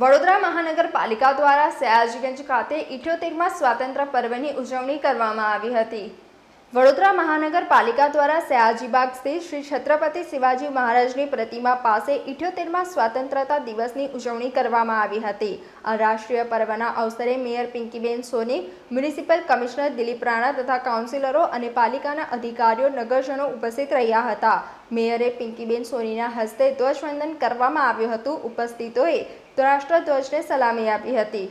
વડોદરા મહાનગરપાલિકા દ્વારા સયાજીગંજ ખાતે ઇઠ્યોતેરમાં સ્વાતંત્ર્ય પર્વની ઉજવણી કરવામાં આવી હતી. વડોદરા મહાનગરપાલિકા દ્વારા સયાજીબાગ સ્થિત શ્રી છત્રપતિ શિવાજી મહારાજની પ્રતિમા પાસે ઇઠ્યોતેરમાં સ્વાતંત્રતા દિવસની ઉજવણી કરવામાં આવી હતી. આ રાષ્ટ્રીય પર્વના અવસરે mayor Pinkiben Soni, municipal commissioner Dilip Rana તથા કાઉન્સિલરો અને પાલિકાના અધિકારીઓ, નગરજનો ઉપસ્થિત રહ્યા હતા. મેયરે પિંકીબેન સોનીના હસ્તે ધ્વજવંદન કરવામાં આવ્યું હતું. ઉપસ્થિતોએ રાષ્ટ્રધ્વજને સલામી આપી હતી.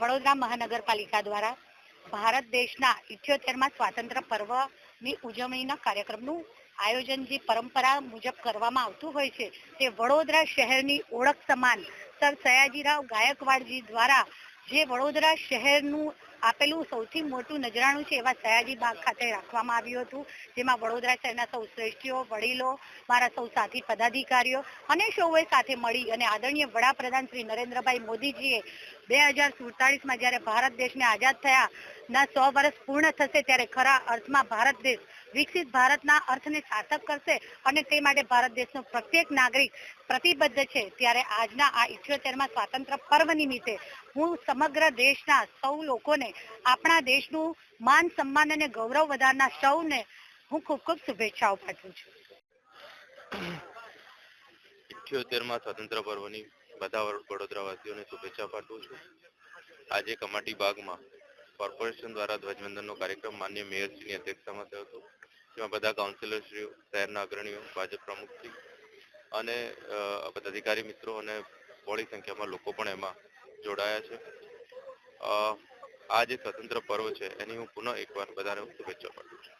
વડોદરા મહાનગરપાલિકા દ્વારા ભારત દેશના ઇઠ્યોતેરમાં સ્વાતંત્ર્ય પર્વની ઉજવણીના કાર્યક્રમનું આયોજન જે પરંપરા મુજબ કરવામાં આવતું હોય છે, તે વડોદરા શહેરની ઓળખ સમાન સર સયાજીરાવ ગાયકવાડજી દ્વારા જે વડોદરા શહેરનું આપેલું સૌથી મોટું નજરાણું છે એવા સયાજી બાગ ખાતે રાખવામાં આવ્યું હતું, જેમાં વડોદરા શહેરના સૌ શ્રેષ્ઠીઓ, વડીલો, મારા સૌ સાથી પદાધિકારીઓ અને સૌએ સાથે મળી અને આદરણીય વડાપ્રધાન શ્રી નરેન્દ્રભાઈ મોદીજીએ બે હજાર સુડતાલીસમાં જ્યારે ભારત દેશને આઝાદ થયા ના સો વર્ષ પૂર્ણ થશે ત્યારે ખરા અર્થમાં ભારત દેશ વિકસિત ભારતના અર્થને સાર્થક કરશે અને તે માટે ભારત દેશનો પ્રત્યેક નાગરિક પ્રતિબદ્ધ છે. ત્યારે આજના આ ઇઠ્યોતેરમાં સ્વાતંત્ર્ય પર્વ નિમિત્તે હું સમગ્ર દેશના સૌ લોકોને, આપણા દેશનું માન સન્માન અને ગૌરવ વધારનાર સૌને હું ખૂબ ખૂબ શુભેચ્છાઓ પાઠવું છું. ઇઠ્યોતેરમાં સ્વતંત્ર પર્વની બધા વડ- વડોદરાવાસીઓને શુભેચ્છા પાઠવું છું. આજે કમાટી બાગમાં કોર્પોરેશન દ્વારા ધ્વજવંદનનો કાર્યક્રમ માન્ય મેયરશ્રીની અધ્યક્ષતામાં થયો હતો. જેમાં બધા કાઉન્સિલરશ્રીઓ શહેરના અગ્રણીઓ, ભાજપ પ્રમુખશ્રી અને બધા અધિકારી મિત્રો અને બહોળી સંખ્યામાં લોકો પણ એમાં જોડાયા છે. આ જે સ્વતંત્ર પર્વ છે, એની હું પુનઃ એકવાર બધાને શુભેચ્છા પાઠવું છું.